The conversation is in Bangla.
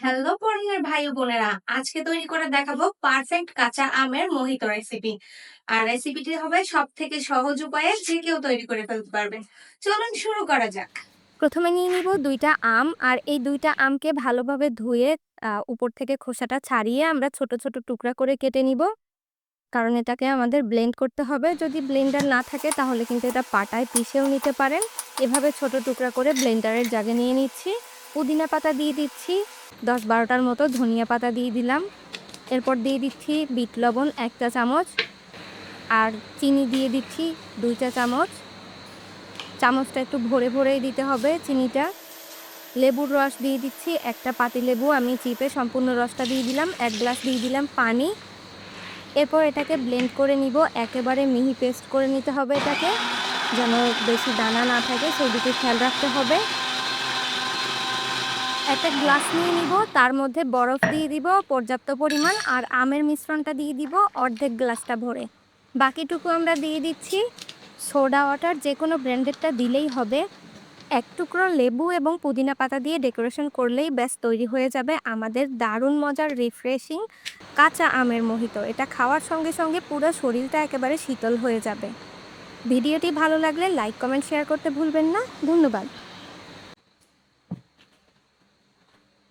হ্যালো পরিবার ভাই বোনেরা, আজকে তৈরি করে দেখাবো পারফেক্ট কাঁচা আমের মোহিত রেসিপি আর রেসিপিটি হবে সব থেকে সহজ উপায়ে যে কেউ তৈরি করে ফেলতে পারবে। চলুন শুরু করা যাক। প্রথমে নিয়ে নিব দুইটা আম, আর এই দুইটা আমকে ভালোভাবে ধুয়ে উপর থেকে খোসাটা ছাড়িয়ে আমরা ছোট ছোট টুকরা করে কেটে নিব। কারণ এটাকে আমাদের ব্লেন্ড করতে হবে। যদি ব্লেন্ডার না থাকে তাহলে কিন্তু এটা পাটায় পিষেও নিতে পারেন। এভাবে ছোট টুকরা করে ব্লেন্ডারের জাগে নিয়ে নিচ্ছি। পুদিনা পাতা দিয়ে দিচ্ছি। দশ বারোটার মতো ধনিয়া পাতা দিয়ে দিলাম। এরপর দিয়ে দিচ্ছি বিট লবণ এক চা চামচ আর চিনি দিয়ে দিচ্ছি দুই চা চামচ। চামচটা একটু ভরে ভরেই দিতে হবে চিনিটা। লেবুর রস দিয়ে দিচ্ছি একটা পাতি লেবু। আমি চিপে সম্পূর্ণ রসটা দিয়ে দিলাম, এক গ্লাস দিয়ে দিলাম পানি। এরপর এটাকে ব্লেন্ড করে নিব, একেবারে মিহি পেস্ট করে নিতে হবে এটাকে, যেন বেশি দানা না থাকে, সেই দিকে খেয়াল রাখতে হবে। একটা গ্লাস নিয়ে নিব, তার মধ্যে বরফ দিয়ে দিব, পর্যাপ্ত পরিমাণ, আর আমের মিশ্রণটা দিয়ে দিব অর্ধেক গ্লাসটা ভরে। বাকিটুকু আমরা দিয়ে দিচ্ছি। সোডা ওয়াটার যে কোনো ব্র্যান্ডেডটা দিলেই হবে। এক টুকরো লেবু এবং পুদিনা পাতা দিয়ে ডেকোরেশন করলেই ব্যাস তৈরি হয়ে যাবে আমাদের দারুণ মজার রিফ্রেশিং কাঁচা আমের মোহিত। এটা খাওয়ার সঙ্গে সঙ্গে পুরো শরীরটা একেবারে শীতল হয়ে যাবে। ভিডিওটি ভালো লাগলে লাইক, কমেন্ট, শেয়ার করতে ভুলবেন না। ধন্যবাদ।